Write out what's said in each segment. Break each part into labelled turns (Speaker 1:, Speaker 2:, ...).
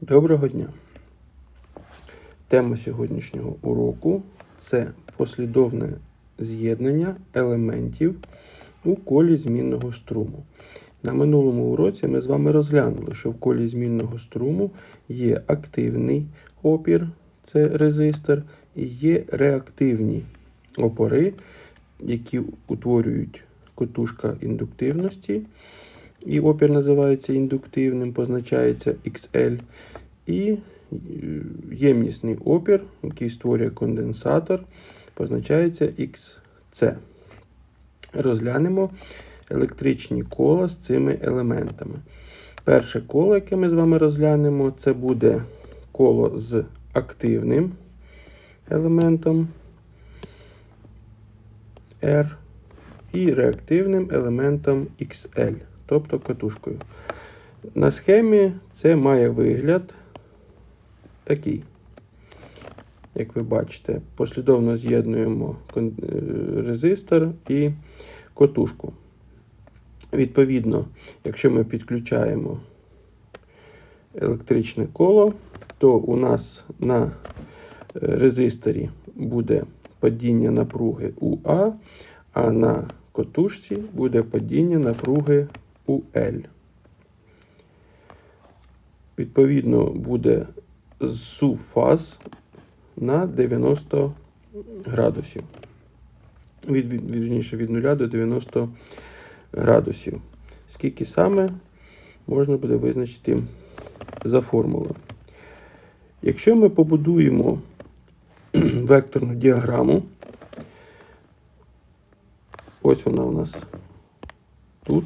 Speaker 1: Доброго дня! Тема сьогоднішнього уроку це послідовне з'єднання елементів у колі змінного струму. На минулому уроці ми з вами розглянули, що в колі змінного струму є активний опір, це резистор, і є реактивні опори, які утворюють котушка індуктивності. І опір називається індуктивним, позначається XL. І е, ємнісний опір, який створює конденсатор, позначається XC. Розглянемо електричні кола з цими елементами. Перше коло, яке ми з вами розглянемо, це буде коло з активним елементом R і реактивним елементом XL, тобто катушкою. На схемі це має вигляд такий. Як ви бачите, послідовно з'єднуємо е, резистор і котушку. Відповідно, якщо ми підключаємо електричне коло, то у нас на е, резисторі буде падіння напруги УА, а на котушці буде падіння напруги УЛ. Відповідно, буде зсув фаз на 90 градусів. Від, вірніше, від 0 до 90 градусів. Скільки саме можна буде визначити за формулою. Якщо ми побудуємо векторну діаграму, ось вона у нас тут.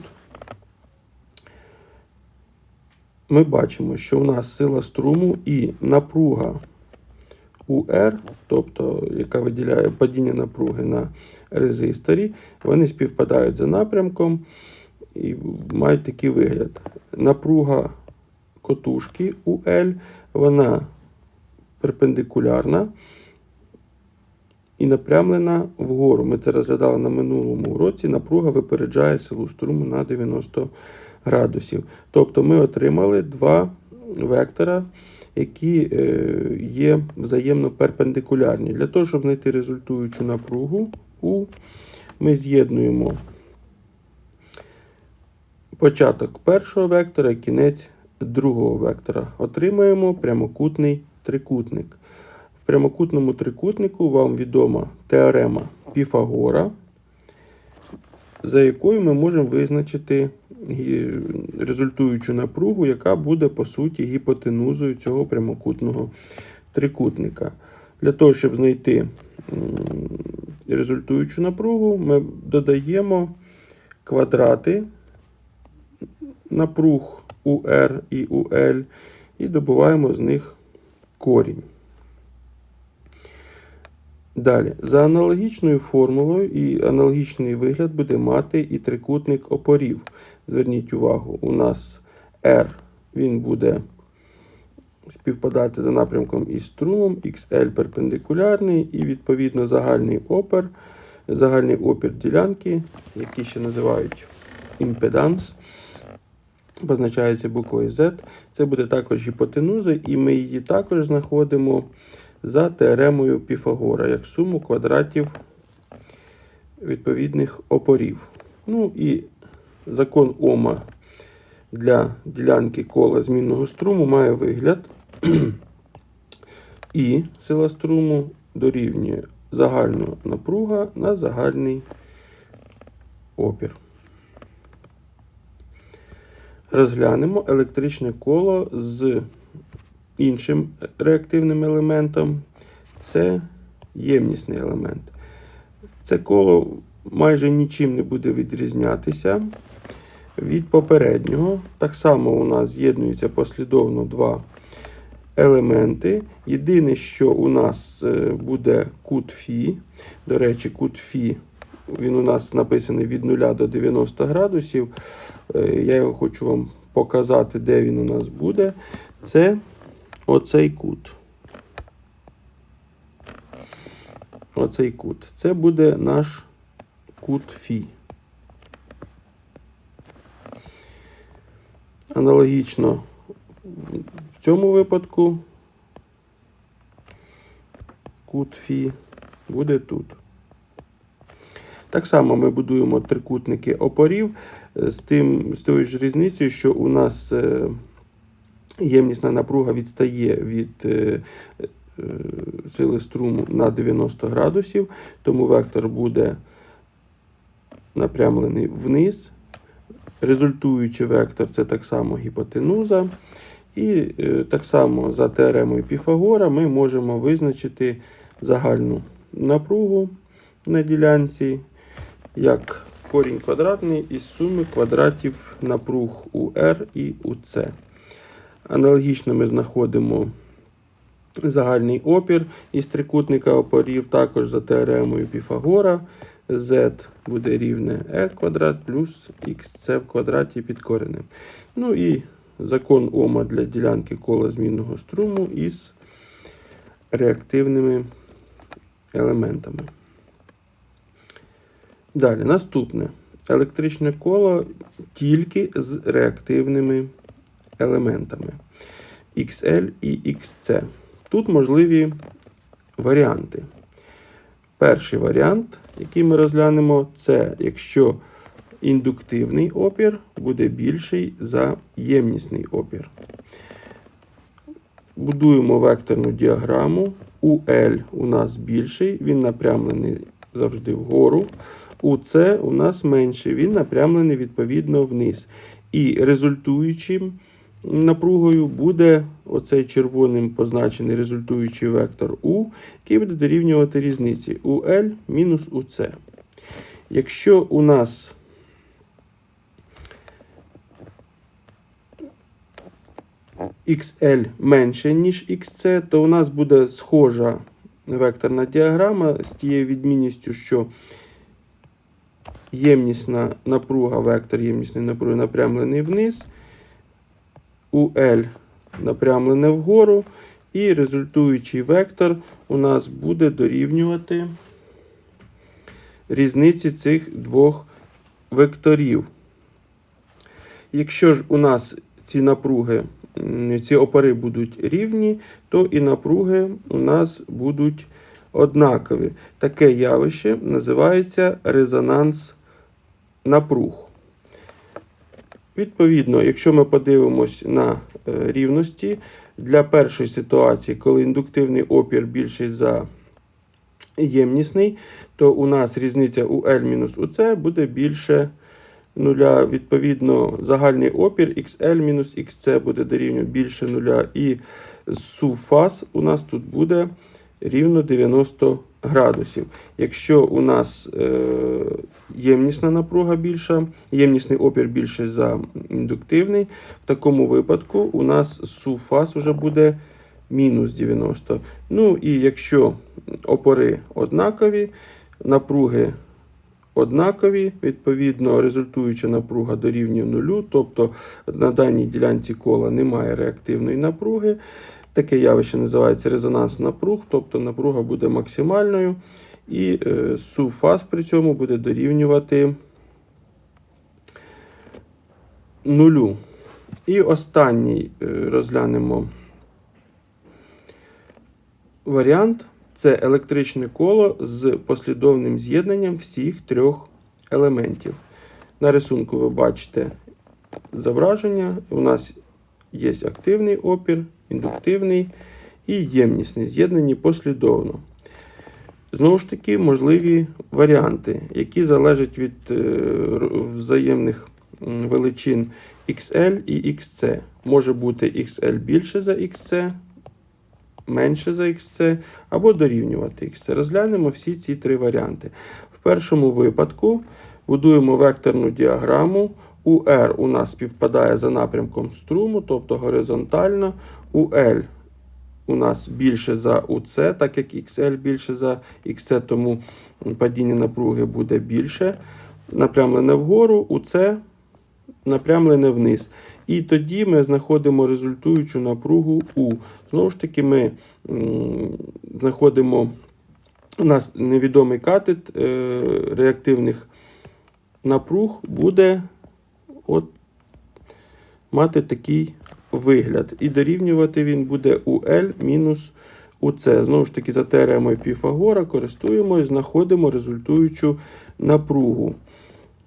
Speaker 1: Ми бачимо, що у нас сила струму і напруга УР, тобто яка виділяє падіння напруги на резисторі, вони співпадають за напрямком і мають такий вигляд. Напруга котушки УЛ, вона перпендикулярна і напрямлена вгору. Ми це розглядали на минулому уроці. Напруга випереджає силу струму на 90 градусів. Тобто ми отримали два вектора, які е, є взаємно перпендикулярні. Для того, щоб знайти результуючу напругу, У, ми з'єднуємо початок першого вектора кінець другого вектора. Отримаємо прямокутний трикутник. В прямокутному трикутнику вам відома теорема Піфагора, за якою ми можемо визначити результуючу напругу, яка буде по суті гіпотенузою цього прямокутного трикутника. Для того, щоб знайти результуючу напругу, ми додаємо квадрати напруг УР і УЛ і добуваємо з них корінь. Далі, за аналогічною формулою і аналогічний вигляд буде мати і трикутник опорів. Зверніть увагу, у нас R він буде співпадати за напрямком із струмом, XL перпендикулярний, і відповідно загальний опір, загальний опір ділянки, який ще називають імпеданс, позначається буквою Z. Це буде також гіпотенуза, і ми її також знаходимо за теоремою Піфагора, як суму квадратів відповідних опорів. Ну і закон Ома для ділянки кола змінного струму має вигляд. І сила струму дорівнює загальна напруга на загальний опір. Розглянемо електричне коло з іншим реактивним елементом. Це ємнісний елемент. Це коло майже нічим не буде відрізнятися від попереднього. Так само у нас з'єднуються послідовно два елементи. Єдине, що у нас е, буде кут Фі. До речі, кут Фі він у нас написаний від 0 до 90 градусів. Е, Я його хочу вам показати, де він у нас буде. Це оцей кут. Оцей кут. Це буде наш кут Фі. Аналогічно В цьому випадку кут Фі буде тут. Так само ми будуємо трикутники опорів з, тим, з тою ж різницею, що у нас е, ємнісна напруга відстає від е, е, сили струму на 90 градусів, тому вектор буде напрямлений вниз. Результуючий вектор це так само гіпотенуза. І е, так само за теоремою Піфагора ми можемо визначити загальну напругу на ділянці як корінь квадратний із суми квадратів напруг у R і у C. Аналогічно ми знаходимо загальний опір із трикутника опорів також за теоремою Піфагора. Z буде рівне R квадрат плюс XC в квадраті під коренем. Ну і закон Ома для ділянки кола змінного струму із реактивними елементами. Далі, наступне. Електричне коло тільки з реактивними елементами XL і XC. Тут можливі варіанти. Перший варіант, який ми розглянемо, це якщо індуктивний опір буде більший за ємнісний опір. Будуємо векторну діаграму. УЛ у нас більший, він напрямлений завжди вгору. УЦ у нас менший, він напрямлений відповідно вниз. І результуючим напругою буде оцей червоним позначений результуючий вектор У, який буде дорівнювати різниці УЛ мінус УЦ. Якщо у нас XL менше, ніж XC, то у нас буде схожа векторна діаграма з тією відмінністю, що ємнісна напруга, вектор ємнісної напруги напрямлений вниз, УЛ напрямлене вгору, і результуючий вектор у нас буде дорівнювати різниці цих двох векторів. Якщо ж у нас ці напруги, ці опори будуть рівні, то і напруги у нас будуть однакові. Таке явище називається резонанс напруг. Відповідно, якщо ми подивимось на е, рівності, для першої ситуації, коли індуктивний опір більший за ємнісний, то у нас різниця у L мінус УЦ буде більше нуля. Відповідно, загальний опір XL мінус XC буде дорівнювати більше нуля. І суфаз у нас тут буде рівно 90 градусів. Якщо у нас е, ємнісна напруга більша, ємнісний опір більше за індуктивний, в такому випадку у нас суфаз уже буде мінус 90. Ну і якщо опори однакові, напруги однакові, відповідно, результуюча напруга дорівнює нулю, тобто на даній ділянці кола немає реактивної напруги. Таке явище називається резонанс напруг, тобто напруга буде максимальною, і е, суфаз при цьому буде дорівнювати нулю. І останній е, розглянемо варіант це електричне коло з послідовним з'єднанням всіх трьох елементів. На рисунку ви бачите зображення. У нас є активний опір, індуктивний і ємнісний, з'єднані послідовно. Знову ж таки, можливі варіанти, які залежать від е, взаємних величин XL і XC. Може бути XL більше за XC, менше за XC, або дорівнювати XC. Розглянемо всі ці три варіанти. В першому випадку будуємо векторну діаграму. УR у нас співпадає за напрямком струму, тобто горизонтально. УL у нас більше за УЦ, так як XL більше за XC, тому падіння напруги буде більше. Напрямлене вгору, УЦ напрямлене вниз. І тоді ми знаходимо результуючу напругу У. Знову ж таки, ми знаходимо у нас невідомий катет е, реактивних напруг буде от, мати такий вигляд. І дорівнювати він буде UL мінус УЦ. Знову ж таки, за теоремою Піфагора користуємось, знаходимо результуючу напругу.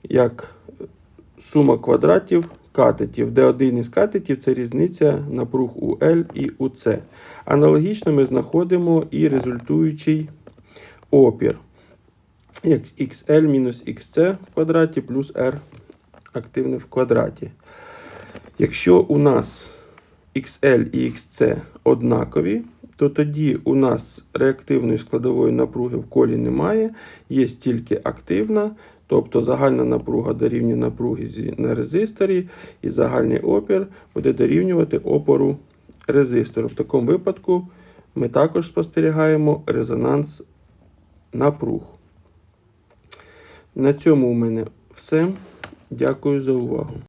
Speaker 1: Як сума квадратів катетів, де один із катетів це різниця напруг УЛ і УЦ. Аналогічно ми знаходимо і результуючий опір. Як XL мінус XC в квадраті плюс R активне в квадраті. Якщо у нас XL і XC однакові, то тоді у нас реактивної складової напруги в колі немає, є тільки активна, тобто загальна напруга дорівнює напруги на резисторі, і загальний опір буде дорівнювати опору резистору. В такому випадку ми також спостерігаємо резонанс напруг. На цьому у мене все. Дякую за увагу.